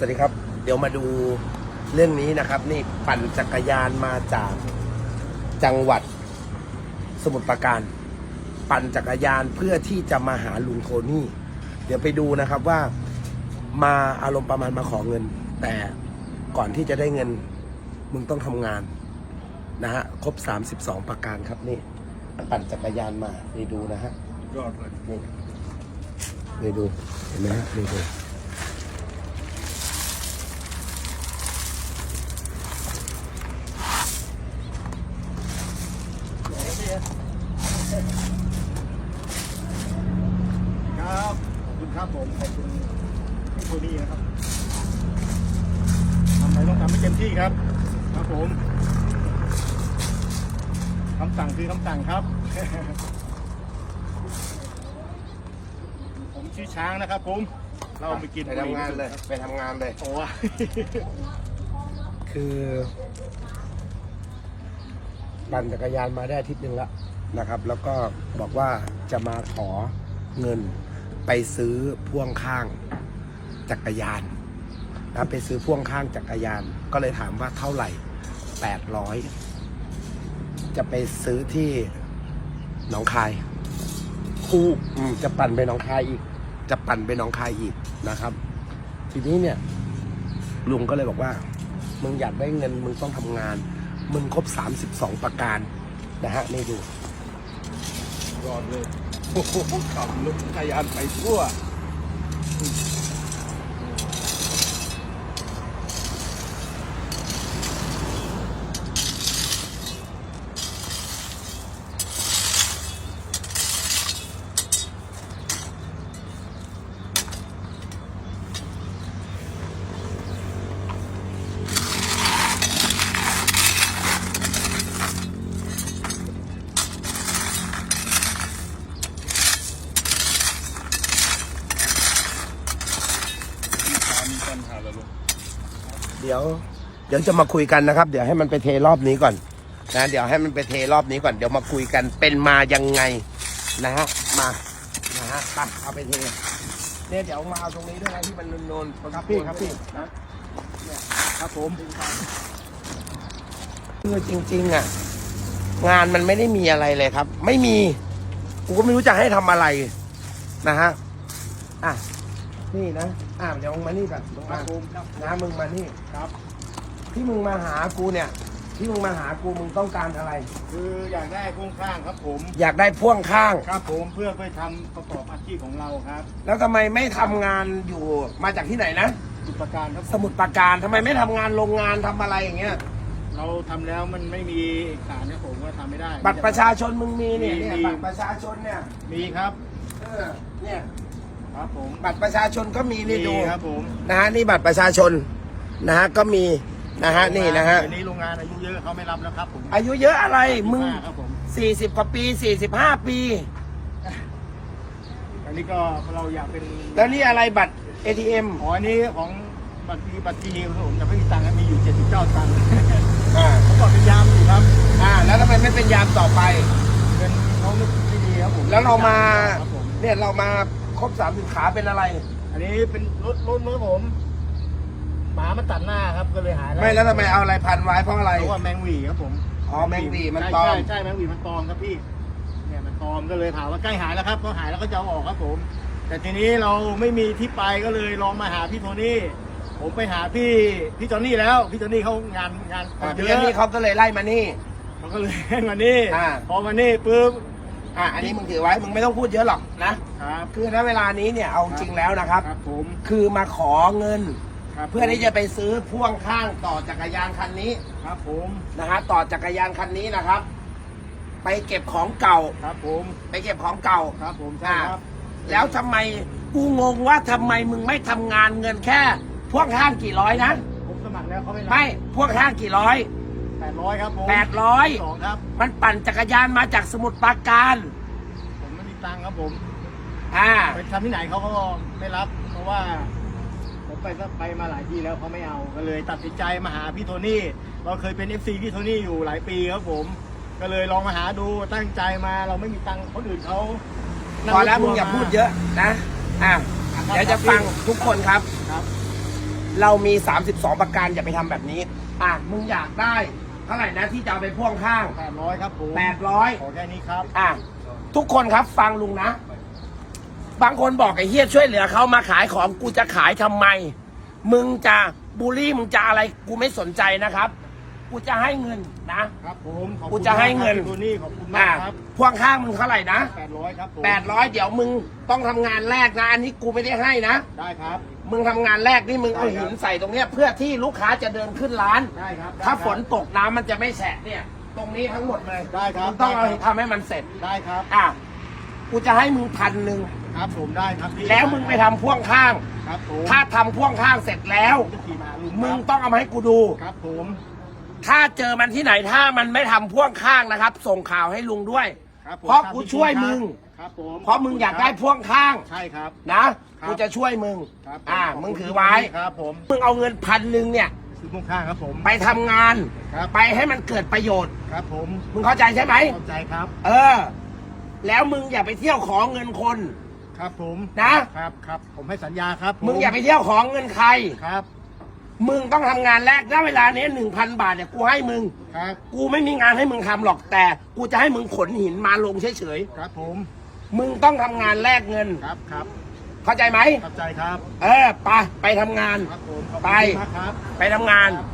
สวัสดีครับ เดี๋ยวมาดูเรื่องนี้นะครับ นี่ปั่นจักรยานมาจากจังหวัดสมุทรปราการ ปั่นจักรยานเพื่อที่จะมาหาลุงโทนี่ เดี๋ยวไปดูนะครับว่ามาอารมณ์ประมาณมาขอเงิน แต่ก่อนที่จะได้เงิน มึงต้องทำงานนะฮะครบ 32 ประการครับนี่ปั่นจักรยานมานี่ดูนะฮะยอดเลยนี่นี่ดูเห็นไหมฮะนี่ดู ครับขอบคุณครับผมขอบคุณพี่โทนี่นะครับทำอะไรต้องทำให้เต็มที่ครับ ครับผมคำสั่งคือคำสั่งครับ ผมชื่อช้างนะครับผม เราไปกินไปทำงานเลย ไปทำงานเลย โอ้ยคือปั่นจักรยานมาได้อาทิตย์หนึ่งแล้ว นะครับ แล้วก็บอกว่าจะมาขอเงินไปซื้อพ่วงข้างจักรยานนะไปซื้อพ่วงข้างจักรยาน ก็เลยถามว่าเท่าไหร่แปดร้อยจะไปซื้อที่หนองคาย คู่จะปั่นไปหนองคายอีก จะปั่นไปหนองคายอีกนะครับ ทีนี้เนี่ย ลุงก็เลยบอกว่า มึงอยากได้เงินมึงต้องทำงาน มึงครบ 32 ประการนะฮะนี่ดู ยอดเลยโอ้โหขับรถจักรยานไปทั่ว มีปัญหาแล้วลูก เดี๋ยว เดี๋ยวจะมาคุยกันนะครับ เดี๋ยวให้มันไปเทรอบนี้ก่อน นะเดี๋ยวให้มันไปเทรอบนี้ก่อนเดี๋ยวมาคุยกันเป็นมายังไงนะฮะมานะฮะไปเอาไปเทเนี่ยเดี๋ยวมาเอาตรงนี้ด้วยนะที่มันนูนๆครับพี่ครับพี่นะครับผมคือจริง ๆ อะ งานมันไม่ได้มีอะไรเลยครับ ไม่มีกูก็ไม่รู้จะให้ทำอะไรนะฮะอะนี่นะ อะเดี๋ยวมึงมานี่ก่อนมึงครัมาบผมครับนะมึงมานี่ ครับ ที่มึงมาหากูเนี่ย ที่มึงมาหากูมึงต้องการอะไร คืออยากได้โครงสร้างครับผม อยากได้พ่วงข้าง ครับผมเพื่อไปทำประกอบอาชีพของเราครับแล้วทำไมไม่ทำงานอยู่มาจากที่ไหนนะจุดประการครับสมุทรปราการทำไมไม่ทำงานโรงงานทำอะไรอย่างเงี้ย เราทำแล้วมันไม่มีเอกสารเนี่ยผมก็ทำไม่ได้ บัตรประชาชนมึงมีเนี่ยเนี่ยมีบัตรประชาชนเนี่ยมีครับ เออเนี่ย ครับผมบัตรประชาชนก็มีนี่ดูมีครับผมนะฮะนี่บัตรประชาชนนะฮะก็มีนะฮะนี่นะฮะอันนี้โรงงานอายุเยอะเขาไม่รับแล้วครับผมอายุเยอะอะไรมึงครับผม40กว่าปี45ปีอันนี้ก็เราอยากเป็นแล้วนี่อะไรบัตร ATM อ๋ออันนี้ของบัตรบัตรทีครับผมแต่ไม่มีตังค์ครับมีอยู่79ตังค์อ่าเขาบอกเป็นยามอยู่ครับ อ่า แล้วทำไมไม่เป็นยามต่อไปเงินเขาไม่ไม่ดีครับผมแล้วเรามาครับผมเนี่ยเรามา ครบสามสิบขาเป็นอะไร อันนี้เป็นรถรถรถผมหมามาตัดหน้าครับก็เลยหายไม่แล้วทำไมเอาอะไรพันไว้เพราะอะไร เพราะว่าแมงหวีครับผมอ๋อแมงหวี่มันใช่ตอม ใช่ใช่แมงหวีมันตอมครับพี่ เนี่ยมันตอมก็เลยถามว่าใกล้หายแล้วครับพอหายแล้วก็จะเอาออกครับผม แต่ทีนี้เราไม่มีที่ไปก็เลยลองมาหาพี่โทนี่ ผมไปหาพี่พี่จอนนี่แล้ว พี่จอนนี่เขางานงานอ่าเยพี่อะนี่เขาก็เลยไล่มานี่เขาก็เลยให้มานี่อ่าพอมานี่ปุ๊บ อะอันนี้มึงถือไว้ มึงไม่ต้องพูดเยอะหรอกนะ ครับคือณเวลานี้เนี่ยเอาจริงแล้วนะครับ ครับผมคือมาขอเงิน ครับเพื่อที่จะไปซื้อพ่วงข้างต่อจักรยานคันนี้ครับผมนะฮะต่อจักรยานคันนี้นะครับ ไปเก็บของเก่า ครับผมไปเก็บของเก่า ครับผมใช่ครับแล้วทำไมกูงงว่าทำไมมึงไม่ทำงานเงินแค่พ่วงข้างกี่ร้อยนะผมสมัครแล้วเขาไม่รับไม่พ่วงข้างกี่ร้อย แปดร้อยครับผมแปดร้อยสองครับ มันปั่นจักรยานมาจากสมุทรปราการ ผมไม่มีตังค์ครับผม อ่า ไปทำที่ไหนเขาก็ไม่รับ เพราะว่าผมไปก็ไปมาหลายที่แล้วเขาไม่เอา ก็เลยตัดสินใจมาหาพี่โทนี่ เราเคยเป็น FC พี่โทนี่อยู่หลายปีครับผม ก็เลยลองมาหาดู ตั้งใจมา เราไม่มีตังค์คนอื่นเขานั่พอแล้วรถมึทังร์อย่าพูดเยอะนะ อ่าเดี๋ยวจะฟังทุกคนครับ ครับ เรามี 32 ประการอย่าไปทำแบบนี้ อะ มึงอยากได้ เท่าไหร่นะที่จะเอาไปพ่วงข้าง แปดร้อยครับผม800 ขอแค่นี้ครับ อะทุกคนครับฟังลุงนะ บางคนบอกไอ้เฮียช่วยเหลือเขามาขายของกูจะขายทำไม มึงจะบูลลี่มึงจะอะไรกูไม่สนใจนะครับ กูจะให้เงินนะ ครับผมขอบกูคุณจะให้เงิน มากครับพี่โทนี่ขอบคุณมาอะกครับพ่วงข้างมึงเท่าไหร่นะแปดร้อยครับผมแปดร้อยเดี๋ยวมึงต้องทำงานแรกนะ อันนี้กูไม่ได้ให้นะ ได้ครับ มึงทำงานแรกนี่มึงเอาได้ครับหินใส่ตรงเนี้ยเพื่อที่ลูกค้าจะเดินขึ้นร้าน ได้ครับถ้าได้ครับฝนตกน้ำมันจะไม่แฉะเนี่ย ตรงนี้ทั้งหมดเลยได้ครับ มึงต้องเอาได้ครับทำให้มันเสร็จ ได้ครับ อะ กูจะให้มึงพันหนึ่งครับผมได้ครับพี่แล้วมึงไปทำพ่วงข้าง ครับผมถ้าทำพ่วงข้างเสร็จแล้ว ผมจะขี่มาหาลุงมึงครับต้องเอามาให้กูดู ครับผมถ้าเจอมันที่ไหนถ้ามันไม่ทำพ่วงข้างนะครับ ส่งข่าวให้ลุงด้วย ครับผมเพราะครับกูช่วยมึง ค รับผมเพราะมึงอยากได้พ่วงข้างใช่ครับ นะครับกูจะช่วยมึงครับผอ่าขบมึคุงณถือไว้ครับผมมึงเอาเงินพันหนึ่งเนี่ยซื้อพ่วงข้างครับผมไปทำงานครับไปให้มันเกิดประโยชน์ครับผมมึงเข้าใจใช่ไหมเข้าใจครับ เออ แล้วมึงอย่าไปเที่ยวขอเงินคน ครับผมนะครับครับผมให้สัญญาครับผมึงอย่าไปเที่ยวขอเงินใครครับมึงต้องทำงานแรกณเวลานี้หนึ่งพันบาทเนี่ยกูให้มึงครับกูไม่มีงานให้มึงทำหรอกแต่ กูจะให้มึงขนหินมาลงเฉยครับผมๆ มึงต้องทำงานแลกเงิน ครับครับเข้าใจไหม เข้าใจครับ เออ ไป ไปทำงาน ครับผมขอบคุณไป มากครับ ไปทำงานครับ